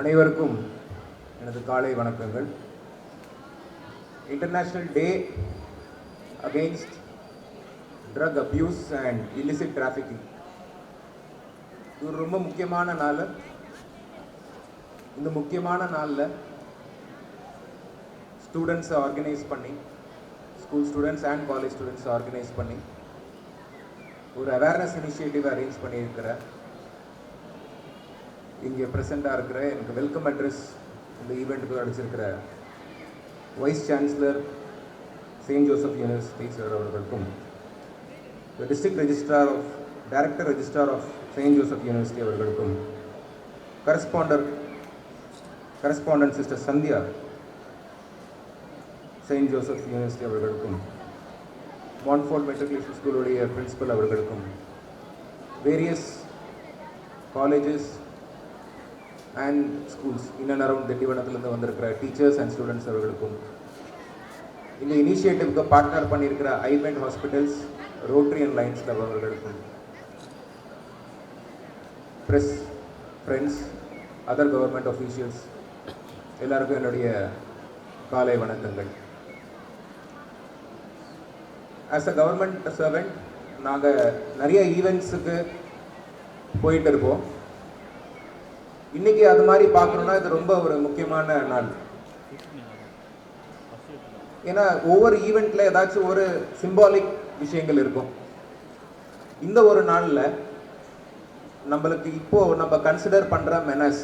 அனைவருக்கும் எனது காலை வணக்கங்கள். International day against drug abuse and illicit trafficking இது ஒரு ரொம்ப முக்கியமான நாள். இந்த முக்கியமான நாளில் ஸ்டூடெண்ட்ஸை ஆர்கனைஸ் பண்ணி ஸ்கூல் ஸ்டூடெண்ட்ஸ் அண்ட் காலேஜ் ஸ்டூடெண்ட்ஸை ஆர்கனைஸ் பண்ணி ஒரு அவேர்னஸ் இனிஷியேட்டிவ் அரேஞ்ச் பண்ணியிருக்கிறேன் இங்கே ப்ரெசண்ட்டாக இருக்கிற எனக்கு வெல்கம் அட்ரஸ் இந்த ஈவெண்ட்டுக்கு அடிச்சிருக்கிற vice chancellor Saint Joseph university sir அவர்களுக்கும் the district registrar of director registrar of Saint Joseph university அவர்களுக்கும் correspondent correspondent sister Sandhya Saint Joseph university அவர்களுக்கும் மான்ஃபோர்ட் மெட்ரிகுலேஷன் ஸ்கூலுடைய பிரின்ஸிபல் அவர்களுக்கும் various colleges and schools in and around திண்டிவனத்துலேருந்து வந்திருக்கிற teachers and students அவர்களுக்கும் இந்த இனிஷியேட்டிவ்க்கு partner பண்ணியிருக்கிற ஐபெண்ட் hospitals Rotary and Lions club அவர்களுக்கும் press friends other government officials எல்லாருக்கும் என்னுடைய காலை வணக்கங்கள் ஆஸ் அ கவர்மெண்ட் சர்வெண்ட் நாங்கள் நிறைய ஈவெண்ட்ஸுக்கு போயிட்டு இருப்போம் இன்னைக்கு அது மாதிரி பார்க்கணுன்னா இது ரொம்ப ஒரு முக்கியமான நாள். ஏன்னா ஒவ்வொரு ஈவெண்ட்ல ஏதாச்சும் ஒரு சிம்பாலிக் விஷயங்கள் இருக்கும். இந்த ஒரு நாளில் நம்மளுக்கு இப்போ நம்ம கன்சிடர் பண்ணுற மெனஸ்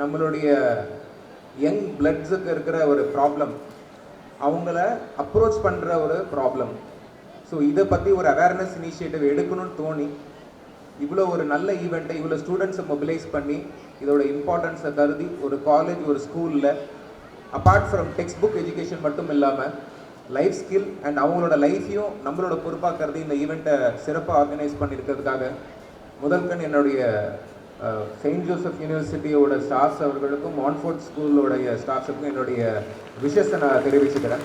நம்மளுடைய யங் பிளட்ஸுக்கு இருக்கிற ஒரு ப்ராப்ளம் அவங்கள அப்ரோச் பண்ணுற ஒரு ப்ராப்ளம் ஸோ இதை பற்றி ஒரு அவேர்னஸ் இனிஷியேட்டிவ் எடுக்கணும்னு தோணி இவ்வளோ ஒரு நல்ல ஈவெண்ட்டை இவ்வளோ ஸ்டூடெண்ட்ஸை மொபிலைஸ் பண்ணி இதோட இம்பார்ட்டன்ஸை கருதி ஒரு காலேஜ் ஒரு ஸ்கூலில் apart from text book education மட்டும் இல்லாமல் லைஃப் ஸ்கில் அண்ட் அவங்களோட லைஃப்பையும் நம்மளோட பொறுப்பாக கருதி இந்த ஈவெண்ட்டை சிறப்பாக ஆர்கனைஸ் பண்ணியிருக்கிறதுக்காக முதல்கண் என்னுடைய செயின்ட் ஜோசப் யூனிவர்சிட்டியோட ஸ்டாஃப்ஸ் அவர்களுக்கும் மான்ஃபோர்ட் ஸ்கூலோடைய ஸ்டாஃப்ஸுக்கும் என்னுடைய விஷஸை நான் தெரிவிச்சுக்கிறேன்.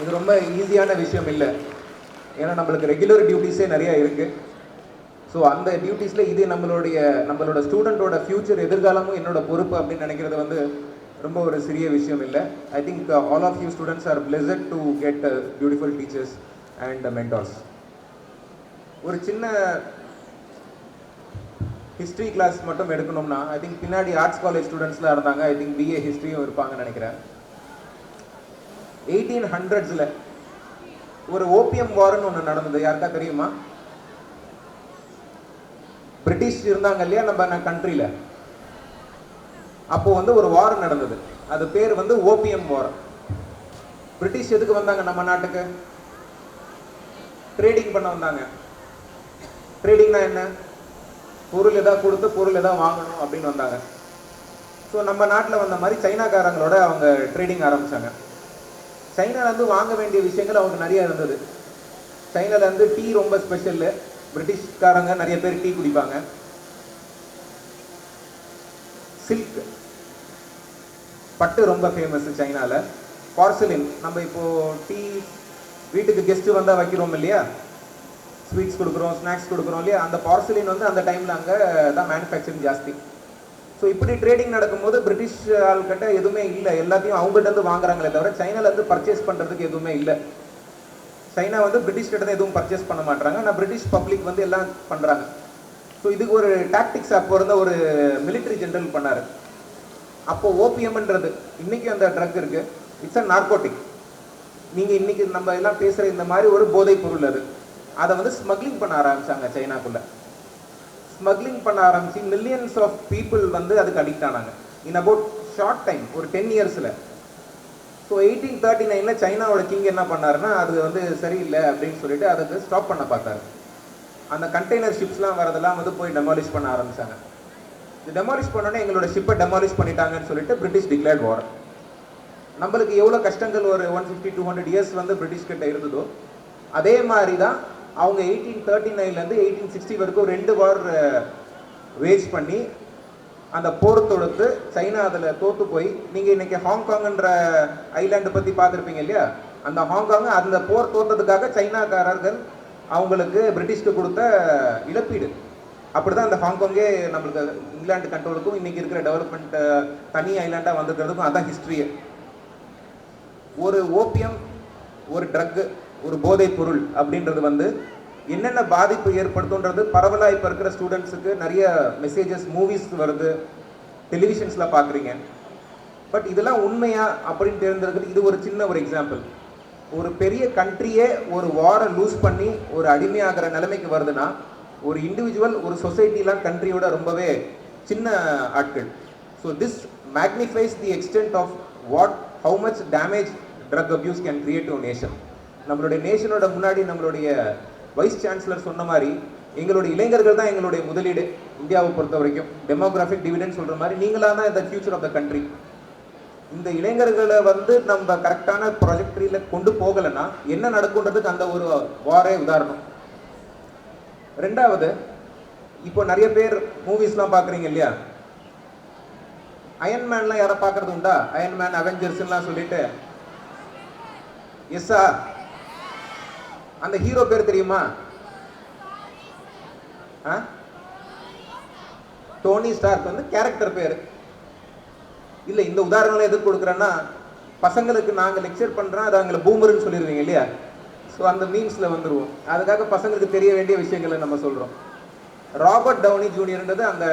இது ரொம்ப ஈஸியான விஷயம் இல்லை. ஏன்னா நம்மளுக்கு ரெகுலர் டியூட்டிஸே நிறையா இருக்குது ஸோ அந்த டியூட்டிஸில் இது நம்மளுடைய நம்மளோட ஸ்டூடெண்ட்டோட ஃப்யூச்சர் எதிர்காலமும் என்னோட பொறுப்பு அப்படின்னு நினைக்கிறது வந்து ரொம்ப ஒரு சிறிய விஷயம் இல்லை. I think all of you students are blessed to get beautiful teachers and mentors ஒரு சின்ன ஹிஸ்ட்ரி கிளாஸ் மட்டும் எடுக்கணும்னா ஐ திங்க் பின்னாடி ஆர்ட்ஸ் காலேஜ் ஸ்டூடெண்ட்ஸ்லாம் இருந்தாங்க. ஐ திங்க் பிஏ ஹிஸ்ட்ரியும் இருப்பாங்கன்னு நினைக்கிறேன். எயிட்டீன் ஹண்ட்ரட்ஸில் ஒரு ஓபியம் வார்னு ஒன்று நடந்தது. யாருக்கா தெரியுமா? பிரிட்டிஷ் இருந்தாங்க இல்லையா நம்ம கண்ட்ரியில் அப்போ வந்து ஒரு வார் நடந்தது. அது பேர் வந்து ஓபிஎம் வார் பிரிட்டிஷ் எதுக்கு வந்தாங்க நம்ம நாட்டுக்கு? ட்ரேடிங் பண்ண வந்தாங்க. ட்ரேடிங்னா என்ன? பொருள் எதாவது கொடுத்து பொருள் எதாவது வாங்கணும் அப்படின்னு வந்தாங்க. ஸோ நம்ம நாட்டில் வந்த மாதிரி சைனாக்காரங்களோட அவங்க ட்ரேடிங் ஆரம்பித்தாங்க சைனாலேருந்து வாங்க வேண்டிய விஷயங்கள் அவங்க நிறைய இருந்தது. சைனாலேருந்து டீ ரொம்ப ஸ்பெஷல்லு பிரிட்டிஷ்காரங்க நிறைய பேர் டீ குடிப்பாங்க. சில்க். பட்டு ரொம்ப ஃபேமஸ் சைனாவில் பார்சலின். நம்ம இப்போ டீ வீட்டுக்கு கெஸ்ட் வந்தால் வைக்கிறோம் இல்லையா? ஸ்வீட்ஸ் கொடுக்குறோம் ஸ்நாக்ஸ் கொடுக்குறோம் இல்லையா? அந்த பார்சலின் வந்து அந்த டைமில் அங்கே தான் மேனுஃபேக்சரிங் ஜாஸ்தி. ஸோ இப்படி ட்ரேடிங் நடக்கும்போது பிரிட்டிஷ் ஆள்கிட்ட எதுவுமே இல்லை. எல்லாத்தையும் அவங்ககிட்ட இருந்து வாங்குறாங்களே தவிர சைனாலேருந்து பர்ச்சேஸ் பண்ணுறதுக்கு எதுவுமே இல்லை. சைனா வந்து பிரிட்டிஷ் கிட்ட தான் எதுவும் பர்ச்சேஸ் பண்ண மாட்டாங்க ஆனால் பிரிட்டிஷ் பப்ளிக் வந்து எல்லாம் பண்ணுறாங்க ஸோ இதுக்கு ஒரு டாக்டிக்ஸ் அப்போ இருந்த ஒரு மிலிட்ரி ஜென்ரல் பண்ணார். அப்போ ஓபிஎம்ன்றது இன்னைக்கு அந்த ட்ரக் இருக்கு. இட்ஸ் அ நார்கோட்டிக் நீங்கள் இன்னைக்கு நம்ம எல்லாம் பேசுகிற இந்த மாதிரி ஒரு போதைப் பொருள் அது. அதை வந்து ஸ்மக்லிங் பண்ண ஆரம்பிச்சாங்க சைனாக்குள்ள. ஸ்மக்லிங் பண்ண ஆரம்பிச்சு மில்லியன்ஸ் ஆஃப் பீப்புள் வந்து அதுக்கு அடிக்ட் ஆனாங்க. இன் அபவுட் ஷார்ட் டைம் ஒரு டென் இயர்ஸில் ஸோ எயிட்டீன் தேர்ட்டி நைனில் சைனாவோட கிங் என்ன பண்ணாருன்னா அது வந்து சரியில்லை அப்படின்னு சொல்லிட்டு அதுக்கு ஸ்டாப் பண்ண பார்த்தாரு. அந்த கண்டெய்னர் ஷிப்ஸ்லாம் வரதெல்லாம் வந்து போய் டெமாலிஷ் பண்ண ஆரம்பிச்சாங்க. இது டெமாலிஷ் பண்ணோன்னே எங்களோட ஷிப்பை டெமாலிஷ் பண்ணிட்டாங்கன்னு சொல்லிட்டு பிரிட்டிஷ் டிக்ளேர்ட் வார் நம்மளுக்கு எவ்வளோ கஷ்டங்கள் ஒரு one fifty two hundred years வந்து பிரிட்டிஷ் கிட்ட இருந்ததோ அதே மாதிரி தான் அவங்க எயிட்டீன் தேர்ட்டி நைன்லேருந்து எயிட்டீன் சிக்ஸ்டி வரைக்கும் ரெண்டு வார் வேஸ்ட் eh, பண்ணி அந்த போர் தொடுத்து சைனா அதில் தோத்து போய் நீங்கள் இன்னைக்கு ஹாங்காங்ன்ற ஐலாண்டு பற்றி பார்த்துருப்பீங்க இல்லையா? அந்த ஹாங்காங் அந்த போர் தோத்ததுக்காக சைனாக்காரர்கள் அவங்களுக்கு பிரிட்டிஷ்க்கு கொடுத்த இழப்பீடு. அப்படிதான் அந்த ஹாங்காங்கே நம்மளுக்கு இங்கிலாந்து கண்ட்ரோலுக்கும் இன்னைக்கு இருக்கிற டெவலப்மெண்ட் தனி ஐலாண்டாக வந்திருக்கிறதுக்கும் அதான் ஹிஸ்ட்ரியே ஒரு ஓபியம் ஒரு ட்ரக்கு ஒரு போதைப் பொருள் அப்படின்றது வந்து என்னென்ன பாதிப்பு ஏற்படுத்துன்றது பரவலாக இப்போ இருக்கிற ஸ்டூடெண்ட்ஸுக்கு நிறைய மெசேஜஸ் மூவிஸ் வருது. டெலிவிஷன்ஸில் பார்க்குறீங்க பட் இதெல்லாம் உண்மையா அப்படின்னு தெரிஞ்சிருக்கிறது இது ஒரு சின்ன ஒரு எக்ஸாம்பிள் ஒரு பெரிய கண்ட்ரியே ஒரு வாரை லூஸ் பண்ணி ஒரு அடிமையாகிற நிலைமைக்கு வருதுன்னா ஒரு இண்டிவிஜுவல் ஒரு சொசைட்டிலாம் கண்ட்ரியோட ரொம்பவே சின்ன ஆட்கள். So this magnifies the extent of what how much damage drug abuse can create to nation நம்மளுடைய நேஷனோட முன்னாடி நம்மளுடைய வைஸ் சான்சலர் சொன்ன மாதிரி எங்களுடைய இளைஞர்கள் தான் எங்களுடைய முதலீடு இந்தியாவை பொறுத்த வரைக்கும். டெமோகிராஃபிக் டிவிடன் சொல்ற மாதிரி நீங்களா தான் இந்த ஃபியூச்சர் ஆஃப் த கண்ட்ரி இந்த இளைஞர்களை வந்து நம்ம கரெக்டான ப்ராஜெக்டரியில கொண்டு போகலைன்னா என்ன நடக்குன்றதுக்கு அந்த ஒரு வாரே உதாரணம். ரெண்டாவது இப்போ நிறைய பேர் மூவிஸ்லாம் பார்க்குறீங்க இல்லையா? அயன்மேன்லாம் யாரை பார்க்கறது உண்டா? அயன்மேன் அவெஞ்சர்ஸ்லாம் சொல்லிட்டு. எஸ்ஸா அந்த ஹீரோ பேர் தெரியுமா? ஆ? டோனி ஸ்டார்க் வந்து கேரக்டர் பேர். இல்லை இந்த உதாரணம் எதுக்கு கொடுக்குறேன்னா பசங்களுக்கு நாங்கள் லெக்சர் பண்ணுறோம் அது அவங்கள பூமருன்னு சொல்லிடுவீங்க இல்லையா? ஸோ அந்த மீன்ஸில் வந்துடுவோம் அதுக்காக பசங்களுக்கு தெரிய வேண்டிய விஷயங்களை நம்ம சொல்கிறோம் ராபர்ட் டவுனி ஜூனியர்ன்றது அந்த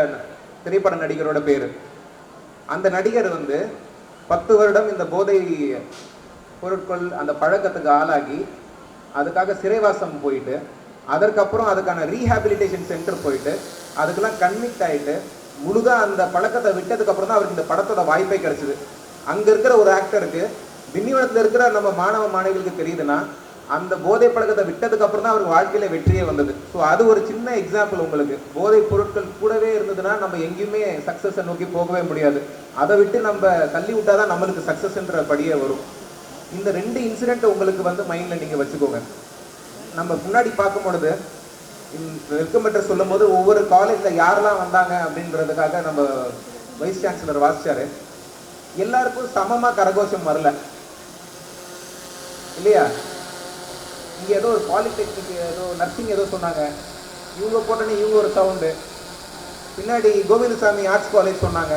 திரைப்பட நடிகரோட பேர். அந்த நடிகர் வந்து பத்து வருடம் இந்த போதை பொருட்கள் அந்த பழக்கத்துக்கு ஆளாகி அதுக்காக சிறைவாசம் போயிட்டு அதற்கப்புறம் அதுக்கான ரீஹாபிலிட்டேஷன் சென்டர் போயிட்டு அதுக்கெல்லாம் கன்விக்ட் ஆகிட்டு முழுதாக அந்த பழக்கத்தை விட்டதுக்கப்புறம் தான் அவருக்கு இந்த படத்தோட வாய்ப்பே கிடச்சிது. அங்கே இருக்கிற ஒரு ஆக்டருக்கு திண்டிவனத்துல இருக்கிற நம்ம மாணவ மாணவிகளுக்கு தெரியுதுன்னா அந்த போதை பழக்கத்தை விட்டதுக்கு அப்புறம் தான் அவருக்கு வாழ்க்கையில வெற்றியே வந்தது. ஸோ அது ஒரு சின்ன எக்ஸாம்பிள் உங்களுக்கு. போதை பொருட்கள் கூடவே இருந்ததுன்னா நம்ம எங்கேயுமே சக்ஸஸை நோக்கி போகவே முடியாது. அதை விட்டு நம்ம தள்ளி விட்டாதான் நம்மளுக்கு சக்ஸஸ்ன்ற படியே வரும். இந்த ரெண்டு இன்சிடென்ட் உங்களுக்கு வந்து மைண்ட்ல நீங்க வச்சுக்கோங்க. நம்ம முன்னாடி பார்க்கும் பொழுது வெல்கம் லெட்டர் சொல்லும் போது ஒவ்வொரு காலேஜ்ல யாரெல்லாம் வந்தாங்க அப்படின்றதுக்காக நம்ம வைஸ் சான்சலர் வாசிச்சாரு. எல்லாருக்கும் சமமா கரகோஷம் வரல. இல்லையா? இங்க ஏதோ ஒரு பாலிடெக்னிக் ஏதோ நர்சிங் ஏதோ சொன்னாங்க. இவங்க போட்டோன்னே இவங்க ஒரு சவுண்டு பின்னாடி கோவிந்தசாமி ஆர்ட்ஸ் காலேஜ் சொன்னாங்க.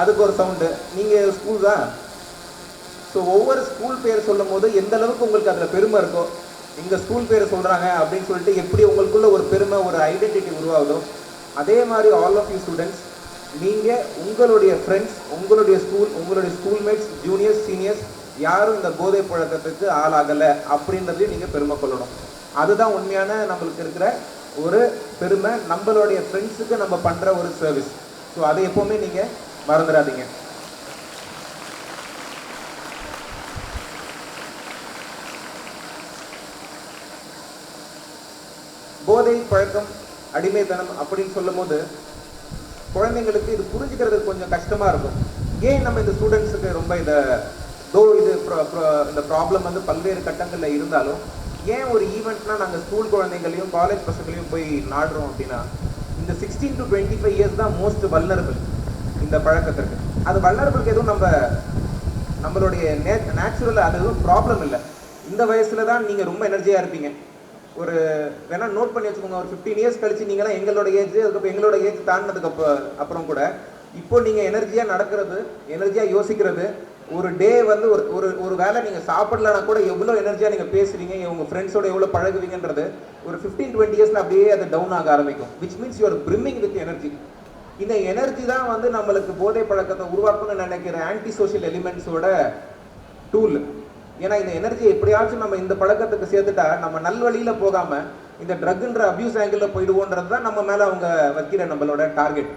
அதுக்கு ஒரு சவுண்டு நீங்க ஸ்கூல் தான்? ஸோ ஒவ்வொரு ஸ்கூல் பேர் சொல்லும் போது எந்த அளவுக்கு உங்களுக்கு அதில் பெருமை இருக்கோ எங்கள் ஸ்கூல் பேர் சொல்கிறாங்க அப்படின்னு சொல்லிட்டு எப்படி உங்களுக்குள்ள ஒரு பெருமை ஒரு ஐடென்டிட்டி உருவாகுதோ அதே மாதிரி ஆல் ஆஃப் யூ ஸ்டூடெண்ட்ஸ் நீங்கள் உங்களுடைய ஃப்ரெண்ட்ஸ் உங்களுடைய ஸ்கூல் உங்களுடைய ஸ்கூல்மேட்ஸ் ஜூனியர்ஸ் சீனியர்ஸ் யாரும் இந்த போதை பழக்கத்துக்கு ஆளாகலை அப்படின்றதையும் நீங்கள் பெருமை கொள்ளணும். அதுதான் உண்மையான நம்மளுக்கு இருக்கிற ஒரு பெருமை நம்மளுடைய ஃப்ரெண்ட்ஸுக்கு நம்ம பண்ணுற ஒரு சர்வீஸ் ஸோ அதை எப்போவுமே நீங்கள் மறந்துடாதீங்க. போதை பழக்கம் அடிமைத்தனம் அப்படின்னு சொல்லும்போது குழந்தைங்களுக்கு இது புரிஞ்சுக்கிறது கொஞ்சம் கஷ்டமாக இருக்கும். ஏன் நம்ம இந்த ஸ்டூடெண்ட்ஸுக்கு ரொம்ப இதை தோ இது இந்த ப்ராப்ளம் வந்து பல்வேறு கட்டங்களில் இருந்தாலும் ஏன் ஒரு ஈவெண்ட்னா நாங்கள் ஸ்கூல் குழந்தைங்களையும் காலேஜ் பசங்களையும் போய் நாடுறோம் அப்படின்னா இந்த sixteen to twenty five years தான் மோஸ்ட் வல்லரபிள் இந்த பழக்கத்திற்கு. அது வல்லரபிளுக்கு எதுவும் நம்ம நம்மளுடைய நே நேச்சுரல் அது எதுவும் ப்ராப்ளம் இல்லை. இந்த வயசில் தான் நீங்கள் ரொம்ப எனர்ஜியாக இருப்பீங்க. ஒரு வேணா நோட் பண்ணி வச்சுக்கோங்க ஒரு ஃபிஃப்டீன் இயர்ஸ் கழிச்சு நீங்களாம் எங்களோட ஏஜ் அதுக்கப்புறம் எங்களோட ஏஜ் தாண்டினதுக்கு அப்போ அப்புறம் கூட இப்போ நீங்கள் எனர்ஜியாக நடக்கிறது எனர்ஜியாக யோசிக்கிறது ஒரு டே வந்து ஒரு ஒரு ஒரு வேளை நீங்கள் சாப்பிடலனா கூட எவ்வளோ எனர்ஜியாக நீங்கள் பேசுறீங்க உங்கள் ஃப்ரெண்ட்ஸோட எவ்வளோ பழகுவீங்கன்றது ஒரு ஃபிஃப்டீன் டுவெண்ட்டி இயர்ஸில் அப்படியே அது டவுன் ஆக ஆரம்பிக்கும். Which means you're brimming with energy இந்த எனர்ஜி தான் வந்து நம்மளுக்கு போதை பழக்கத்தை உருவாக்கணும்னு நினைக்கிற ஆன்டி சோஷியல் எலிமெண்ட்ஸோட டூல் ஏன்னா இந்த எனர்ஜியை எப்படியாச்சும் நம்ம இந்த பழக்கத்துக்கு சேர்த்துட்டா நம்ம நல்வழியில் போகாமல் இந்த ட்ரக்குன்ற அப்யூஸ் ஆங்கிளில் போயிடுவோன்றது தான் நம்ம மேலே அவங்க வைக்கிற நம்மளோட டார்கெட்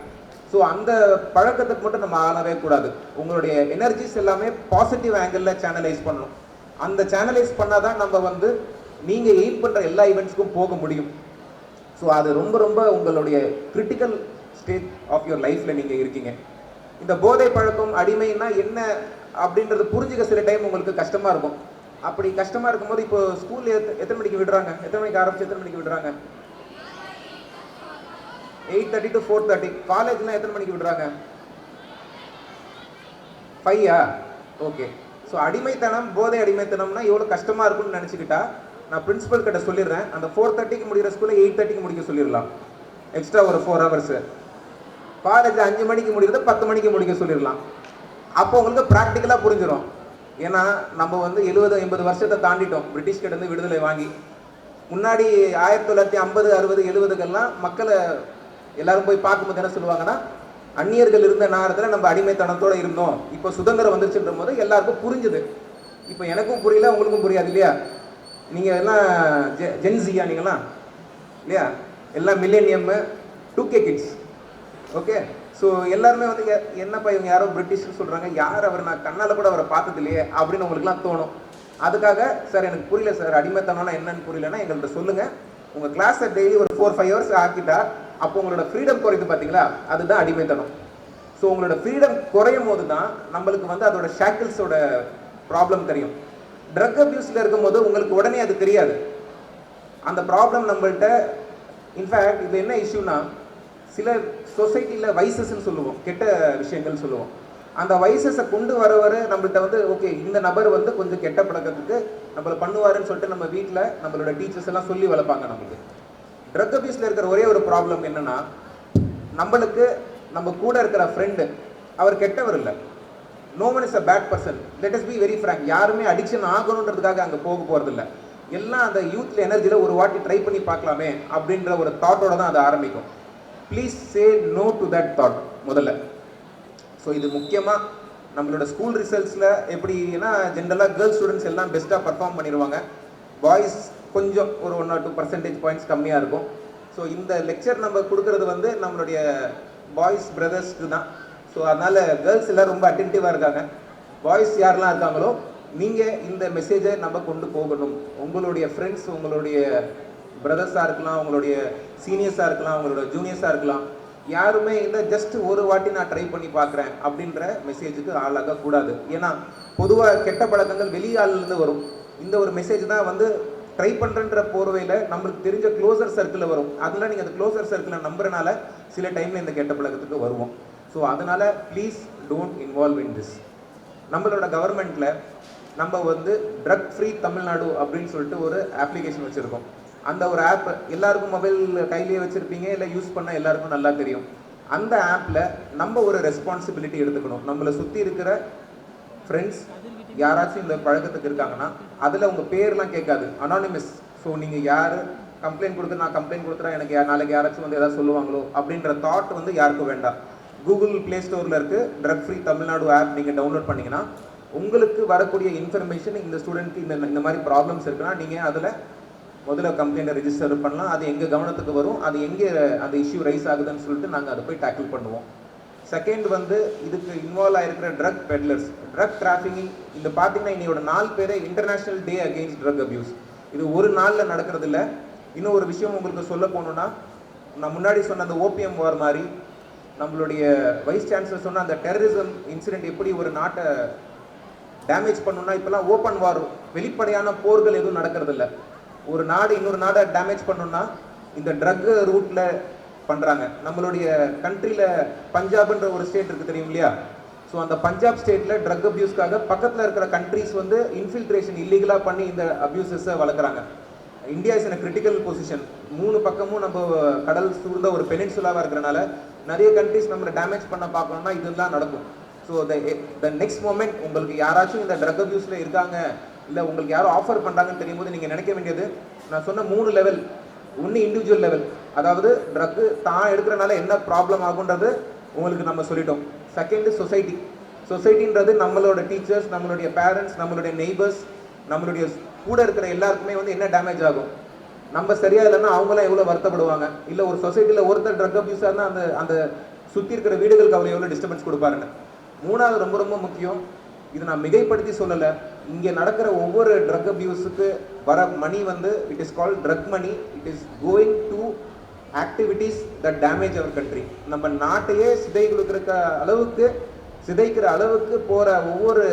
ஸோ அந்த பழக்கத்துக்கு மட்டும் நம்ம ஆளவே கூடாது. உங்களுடைய எனர்ஜிஸ் எல்லாமே பாசிட்டிவ் ஆங்கிளில் சேனலைஸ் பண்ணணும். அந்த சேனலைஸ் பண்ணால் தான் நம்ம வந்து நீங்கள் எய்ம் பண்ணுற எல்லா ஈவெண்ட்ஸ்க்கும் போக முடியும். ஸோ அது ரொம்ப ரொம்ப உங்களுடைய கிரிட்டிக்கல் ஸ்டேஜ் ஆஃப் யுவர் லைஃப்பில் நீங்கள் இருக்கீங்க. இந்த போதை பழக்கம் அடிமைன்னா என்ன அப்படின்றத புரிஞ்சுக்க சில டைம் உங்களுக்கு கஷ்டமாக இருக்கும். அப்படி கஷ்டமாக இருக்கும்போது இப்போ ஸ்கூல் எத்தனை மணிக்கு விடுறாங்க? எத்தனை மணிக்கு ஆரம்பிச்சு எத்தனை மணிக்கு விடுறாங்க? Eight thirty to four thirty காலேஜ்லாம் எத்தனை மணிக்கு விடுறாங்க? ஃபையா ஓகே ஸோ அடிமைத்தனம் போதை அடிமைத்தனம்னா எவ்வளோ கஷ்டமாக இருக்கும்னு நினச்சிக்கிட்டா நான் பிரின்சிபல் கிட்ட சொல்லிடுறேன். அந்த ஃபோர் தேர்ட்டிக்கு முடிகிற ஸ்கூலில் எயிட் தேர்ட்டிக்கு முடிக்க சொல்லிடலாம். எக்ஸ்ட்ரா ஒரு ஃபோர் ஹவர்ஸு காலேஜ் அஞ்சு மணிக்கு முடிகிறத பத்து மணிக்கு முடிக்க சொல்லிடலாம். அப்போ உங்களுக்கு ப்ராக்டிக்கலாக புரிஞ்சிடும் ஏன்னா நம்ம வந்து எழுபது எண்பது வருஷத்தை தாண்டிட்டோம். பிரிட்டிஷ் கிட்ட இருந்து விடுதலை வாங்கி. முன்னாடி ஆயிரத்தி தொள்ளாயிரத்தி ஐம்பது அறுபது எழுபதுக்கெல்லாம் மக்களை எல்லாரும் போய் பார்க்கும்போது என்ன சொல்லுவாங்கன்னா அந்நியர்கள் இருந்த நேரத்தில் நம்ம அடிமைத்தனத்தோடு இருந்தோம். இப்போ சுதந்திரம் வந்துருச்சுன்ற போது எல்லாருக்கும் புரிஞ்சுது. இப்போ எனக்கும் புரியல உங்களுக்கும் புரியாது இல்லையா? நீங்கள் எல்லாம் ஜெ ஜென்சியா நீங்களாம் இல்லையா? எல்லாம் millennium two K kids okay so எல்லாருமே வந்து என்னப்பா இவங்க யாரோ பிரிட்டிஷ்னு சொல்கிறாங்க யார் அவர் நான் கண்ணால் கூட அவரை பார்த்தது இல்லையே அப்படின்னு உங்களுக்குலாம் தோணும். அதுக்காக சார் எனக்கு புரியல சார். அடிமைத்தனம்னா என்னன்னு புரியலன்னா எங்கள்கிட்ட சொல்லுங்கள் உங்கள் கிளாஸை டெய்லி ஒரு ஃபோர் ஃபைவ் ஹவர்ஸ் ஆக்கிட்டா அப்போ உங்களோட ஃப்ரீடம் குறையுது பார்த்தீங்களா அதுதான் அடிமைத்தனம். ஸோ உங்களோட ஃப்ரீடம் குறையும் போது தான் நம்மளுக்கு வந்து அதோட ஷேக்கிள்ஸோட ப்ராப்ளம் தெரியும். ட்ரக் அப்யூஸில் இருக்கும்போது உங்களுக்கு உடனே அது தெரியாது. அந்த ப்ராப்ளம் நம்மள்கிட்ட இன்ஃபேக்ட் இது என்ன இஷ்யூனா சில சொசைட்டியில் வைசஸ்ன்னு சொல்லுவோம் கெட்ட விஷயங்கள் சொல்லுவோம். அந்த வைசஸை கொண்டு வர வர நம்மள்ட்ட வந்து ஓகே இந்த நபர் வந்து கொஞ்சம் கெட்ட பழக்கத்துக்கு நம்மள பண்ணுவாருன்னு சொல்லிட்டு நம்ம வீட்டில் நம்மளோட டீச்சர்ஸ் எல்லாம் சொல்லி வளர்ப்பாங்க நமக்கு ட்ரக் அபியூஸில் இருக்கிற ஒரே ஒரு ப்ராப்ளம் என்னன்னா நம்மளுக்கு நம்ம கூட இருக்கிற ஃப்ரெண்டு அவர் கெட்டவர் இல்லை. No one is a bad person let is be very frank யாருமே அடிக்ஷன் ஆகணுன்றதுக்காக அங்கே போக போகிறதில்ல எல்லாம் அந்த யூத்ல எனர்ஜியில் ஒரு வாட்டி ட்ரை பண்ணி பார்க்கலாமே அப்படின்ற ஒரு தாட்டோட தான் அது ஆரம்பிக்கும். Please say no to that thought முதல்ல. ஸோ இது முக்கியமாக நம்மளோட ஸ்கூல் ரிசல்ட்ஸில் எப்படின்னா ஜென்ரலாக கேர்ள்ஸ் ஸ்டூடெண்ட்ஸ் எல்லாம் பெஸ்ட்டாக பர்ஃபார்ம் பண்ணிடுவாங்க பாய்ஸ் கொஞ்சம் ஒரு one or two percentage points கம்மியாக இருக்கும். ஸோ இந்த லெக்சர் நம்ம கொடுக்கறது வந்து நம்மளுடைய பாய்ஸ் பிரதர்ஸ்க்கு தான். ஸோ அதனால் கேர்ள்ஸ் எல்லாம் ரொம்ப அட்டென்டிவாக இருக்காங்க. பாய்ஸ் யாரெல்லாம் இருக்காங்களோ நீங்கள் இந்த மெசேஜை நம்ம கொண்டு போகணும். உங்களுடைய ஃப்ரெண்ட்ஸ் உங்களுடைய பிரதர்ஸாக இருக்கலாம் அவங்களுடைய சீனியர்ஸாக இருக்கலாம் அவங்களோட ஜூனியர்ஸாக இருக்கலாம். யாருமே இந்த ஜஸ்ட் ஒரு வாட்டி நான் ட்ரை பண்ணி பார்க்குறேன் அப்படின்ற மெசேஜுக்கு ஆளாக கூடாது ஏன்னா பொதுவாக கெட்ட பழக்கங்கள் வெளியாளிலிருந்து வரும். இந்த ஒரு மெசேஜ் தான் வந்து ட்ரை பண்ணுறன்ற போர்வையில் நம்மளுக்கு தெரிஞ்ச க்ளோசர் சர்க்கிளில் வரும். அதில் நீங்கள் அந்த க்ளோசர் சர்க்கிளை நம்புறனால சில டைமில் இந்த கெட்ட பழக்கத்துக்கு வருவோம். ஸோ அதனால் please don't involve in this நம்மளோட கவர்மெண்ட்டில் நம்ம வந்து ட்ரக் ஃப்ரீ தமிழ்நாடு அப்படின்னு சொல்லிட்டு ஒரு அப்ளிகேஷன் வச்சுருக்கோம். அந்த ஒரு ஆப் எல்லாருக்கும் மொபைல் கையிலேயே வச்சுருப்பீங்க இல்லை யூஸ் பண்ண எல்லாருக்கும் நல்லா தெரியும். அந்த ஆப்பில் நம்ம ஒரு ரெஸ்பான்சிபிலிட்டி எடுத்துக்கணும். நம்மளை சுற்றி இருக்கிற ஃப்ரெண்ட்ஸ் யாராச்சும் இந்த பழக்கத்துக்கு இருக்காங்கன்னா அதில் உங்கள் பேர்லாம் கேட்காது. அனானிமஸ் ஸோ நீங்கள் யார்? கம்ப்ளைண்ட் கொடுத்து நான் கம்ப்ளைண்ட் கொடுத்துறேன். எனக்கு யா- நாளைக்கு யாராச்சும் வந்து எதாவது சொல்லுவாங்களோ அப்படின்ற தாட் வந்து யாருக்கும் வேண்டாம். கூகுள் ப்ளே ஸ்டோரில் இருக்குது ட்ரக் ஃப்ரீ தமிழ்நாடு ஆப் நீங்கள் டவுன்லோட் பண்ணிங்கன்னா உங்களுக்கு வரக்கூடிய இன்ஃபர்மேஷன் இந்த ஸ்டூடெண்ட்க்கு இந்த இந்த மாதிரி ப்ராப்ளம்ஸ் இருக்குன்னா நீங்கள் அதில் முதல்ல கம்ப்ளைண்ட்டை ரிஜிஸ்டர் பண்ணலாம். அது எங்கள் கவனத்துக்கு வரும்? அது எங்கே அந்த இஷ்யூ ரைஸ் ஆகுதுன்னு சொல்லிட்டு நாங்கள் அதை போய் டேக்கிள் பண்ணுவோம். செகண்ட் வந்து இதுக்கு இன்வால்வ் ஆகிருக்கிற ட்ரக் பெட்லர்ஸ் ட்ரக் டிராஃபிக்கிங் இந்த பார்த்தீங்கன்னா இன்னையோட நாலு பேரே international day against drug abuse இது ஒரு நாளில் நடக்கிறது இல்லை. இன்னும் ஒரு விஷயம் உங்களுக்கு சொல்ல போகணுன்னா நான் முன்னாடி சொன்ன அந்த ஓபிஎம் வார் மாதிரி நம்மளுடைய வைஸ் சான்சலர் சொன்ன அந்த டெரரிசம் இன்சிடென்ட் எப்படி ஒரு நாட்டை டேமேஜ் பண்ணுன்னா இப்போலாம் ஓப்பன் வார் வெளிப்படையான போர்கள் எதுவும் நடக்கிறது இல்லை. ஒரு நாடு இன்னொரு நாடை டேமேஜ் பண்ணணும்னா இந்த ட்ரக் ரூட்ல பண்றாங்க. நம்மளுடைய கண்ட்ரியில் பஞ்சாப்ன்ற ஒரு ஸ்டேட் இருக்கு தெரியும் இல்லையா? ஸோ அந்த பஞ்சாப் ஸ்டேட்ல ட்ரக் அபியூஸ்க்காக பக்கத்தில் இருக்கிற கண்ட்ரீஸ் வந்து இன்ஃபில்ட்ரேஷன் இல்லீகலாக பண்ணி இந்த அப்யூசஸை வளர்க்குறாங்க. India is in critical position மூணு பக்கமும் நம்ம கடல் சூழ்ந்த ஒரு பெனின்சுலாவாக இருக்கிறனால நிறைய கண்ட்ரிஸ் நம்மளை டேமேஜ் பண்ண பார்க்கணும்னா இதெல்லாம் நடக்கும். ஸோ த நெக்ஸ்ட் மூமெண்ட் உங்களுக்கு யாராச்சும் இந்த ட்ரக் அபியூஸில் இருக்காங்க இல்லை உங்களுக்கு யாரும் ஆஃபர் பண்ணுறாங்கன்னு தெரியும் போது நீங்கள் நினைக்க வேண்டியது நான் சொன்ன மூணு லெவல் ஒன்று இண்டிவிஜுவல் லெவல் அதாவது ட்ரக்கு தான் எடுக்கிறனால என்ன ப்ராப்ளம் ஆகுன்றது உங்களுக்கு நம்ம சொல்லிட்டோம். செகண்டு சொசைட்டி சொசைட்டின்றது நம்மளோட டீச்சர்ஸ் நம்மளுடைய பேரண்ட்ஸ் நம்மளுடைய நெய்பர்ஸ் நம்மளுடைய கூட இருக்கிற எல்லாருக்குமே வந்து என்ன டேமேஜ் ஆகும்? நம்ம சரியாக இல்லைன்னா அவங்களாம் எவ்வளோ வருத்தப்படுவாங்க? இல்லை ஒரு சொசைட்டியில் ஒருத்தர் ட்ரக் அப்யூஸாக இருந்தால் அந்த அந்த சுற்றி இருக்கிற வீடுகளுக்கு அவர் எவ்வளோ டிஸ்டர்பன்ஸ் கொடுப்பாருன்னு. மூணாவது ரொம்ப ரொம்ப முக்கியம். இது நான் மிகைப்படுத்தி சொல்லலை. இங்கே நடக்கிற ஒவ்வொரு ட்ரக் அபியூஸுக்கு வர மணி வந்து it is called drug money it is going to activities the damage our country நம்ம நாட்டையே சிதை கொடுக்குற அளவுக்கு சிதைக்கிற அளவுக்கு போகிற ஒவ்வொரு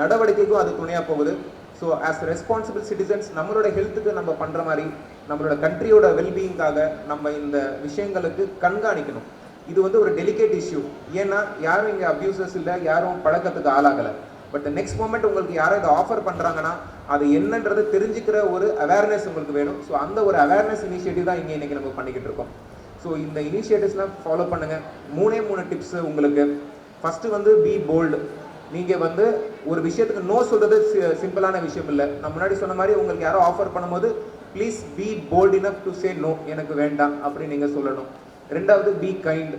நடவடிக்கைக்கும் அது துணையாக போகுது. ஸோ ஆஸ் ரெஸ்பான்சிபிள் சிட்டிசன்ஸ் நம்மளோட ஹெல்த்துக்கு நம்ம பண்ணுற மாதிரி நம்மளோட கண்ட்ரியோட வெல்பீயிங்காக நம்ம இந்த விஷயங்களுக்கு கண்காணிக்கணும். இது வந்து ஒரு டெலிகேட் இஷ்யூ ஏன்னா யாரும் இங்கே அப்யூசஸ் இல்லை யாரும் பழக்கத்துக்கு ஆளாகலை. பட் நெக்ஸ்ட் மூமெண்ட் உங்களுக்கு யாரோ இதை ஆஃபர் பண்ணுறாங்கன்னா அது என்னன்றது தெரிஞ்சுக்கிற ஒரு அவேர்னஸ் உங்களுக்கு வேணும். ஸோ அந்த ஒரு அவேர்னஸ் இனிஷியேட்டிவ் தான் இங்கே இன்றைக்கி நம்ம பண்ணிக்கிட்டு இருக்கோம். ஸோ இந்த இனிஷியேட்டிவ்ஸ்லாம் ஃபாலோ பண்ணுங்கள் மூணே மூணு டிப்ஸ் உங்களுக்கு. ஃபஸ்ட்டு வந்து பி போல்டு நீங்கள் வந்து ஒரு விஷயத்துக்கு நோ சொல்றது சிம்பிளான விஷயம் இல்லை. நான் முன்னாடி சொன்ன மாதிரி உங்களுக்கு யாரோ ஆஃபர் பண்ணும்போது please be bold enough to say no எனக்கு வேண்டாம் அப்படின்னு நீங்கள் சொல்லணும். ரெண்டாவது பி கைண்ட்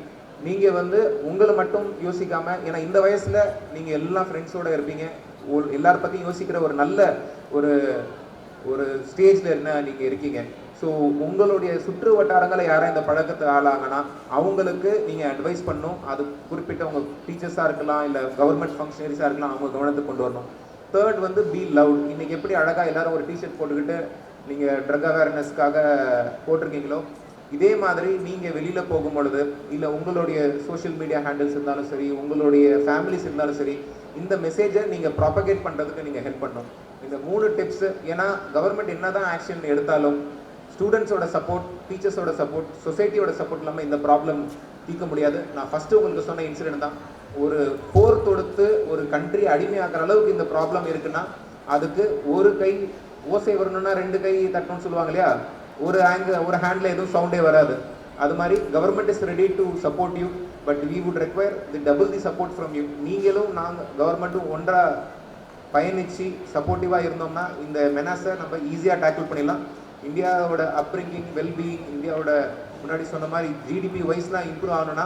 நீங்க வந்து உங்களை மட்டும் யோசிக்காம ஏன்னா இந்த வயசுல நீங்க எல்லா ஃப்ரெண்ட்ஸோட இருப்பீங்க. ஒரு எல்லார பத்தியும் யோசிக்கிற ஒரு நல்ல ஒரு ஒரு ஸ்டேஜ்ல என்ன நீங்க இருக்கீங்க. ஸோ உங்களுடைய சுற்று வட்டாரங்களை யாரும் இந்த பழக்கத்தை ஆளாங்கன்னா அவங்களுக்கு நீங்கள் அட்வைஸ் பண்ணும். அது குறிப்பிட்ட உங்கள் டீச்சர்ஸாக இருக்கலாம் இல்லை கவர்மெண்ட் ஃபங்க்ஷனரிஸாக இருக்கலாம் அவங்க கவனத்துக்கு கொண்டு வரணும். தேர்ட் வந்து பி லவுட் இன்னைக்கு எப்படி அழகாக எல்லாரும் ஒரு டிஷர்ட் போட்டுக்கிட்டு நீங்கள் ட்ரக் அவேர்னஸ்க்காக போட்டிருக்கீங்களோ இதே மாதிரி நீங்கள் வெளியில் போகும் பொழுது இல்லை உங்களுடைய சோஷியல் மீடியா ஹேண்டில்ஸ் இருந்தாலும் சரி உங்களுடைய ஃபேமிலிஸ் இருந்தாலும் சரி இந்த மெசேஜை நீங்கள் ப்ராபகேட் பண்ணுறதுக்கு நீங்கள் ஹெல்ப் பண்ணணும். இந்த மூணு டிப்ஸ் ஏன்னா கவர்மெண்ட் என்ன தான் ஆக்ஷன் எடுத்தாலும் ஸ்டூடெண்ட்ஸோட சப்போர்ட் டீச்சர்ஸோட சப்போர்ட் சொசைட்டியோட சப்போர்ட் இல்லாமல் இந்த ப்ராப்ளம் தீர்க்க முடியாது. நான் ஃபஸ்ட்டு உங்களுக்கு சொன்ன இன்சிடென்ட் தான். ஒரு போர் தொடுத்து ஒரு கண்ட்ரி அடிமையாக்குற அளவுக்கு இந்த ப்ராப்ளம் இருக்குன்னா அதுக்கு ஒரு கை ஓசை வரணும்னா ரெண்டு கை தட்டணும்னு சொல்லுவாங்க இல்லையா? ஒரு ஆங்கிள் ஒரு ஹேண்டில் எதுவும் சவுண்டே வராது. அது மாதிரி government is ready to support you but we would require the double the support from you நீங்களும் நாங்கள் கவர்மெண்ட்டும் ஒன்றா பயணிச்சு சப்போர்ட்டிவாக இருந்தோம்னா இந்த மெனாஸை நம்ம ஈஸியாக டேக்கிள் பண்ணிடலாம். இந்தியாவோட அப்ரிங்கிங் வெல்பீயிங் இந்தியாவோட முன்னாடி சொன்ன மாதிரி ஜிடிபி வைஸ்லாம் இம்ப்ரூவ் ஆகணும்னா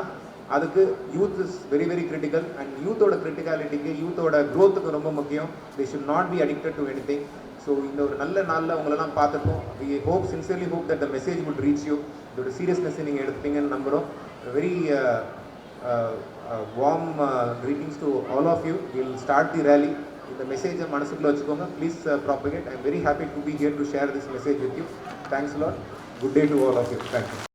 அதுக்கு youth is very very critical and யூத்தோட கிரிட்டிகாலிட்டிக்கு யூத்தோட க்ரோத்துக்கு ரொம்ப முக்கியம். They should not be addicted to any thing so இந்த ஒரு நல்ல நாளில் உங்களெல்லாம் பார்த்துருக்கோம் we hope sincerely hope that the message would reach you இதோட சீரியஸ்னஸ் நீங்கள் எடுத்துப்பீங்கன்னு நம்புகிறோம் very warm greetings to all of you will start the rally இந்த மெசேஜை மனசுக்குள்ளே வச்சுக்கோங்க. Please propagate I am very happy to be here to share this message with you thanks lot good day to all of you thank you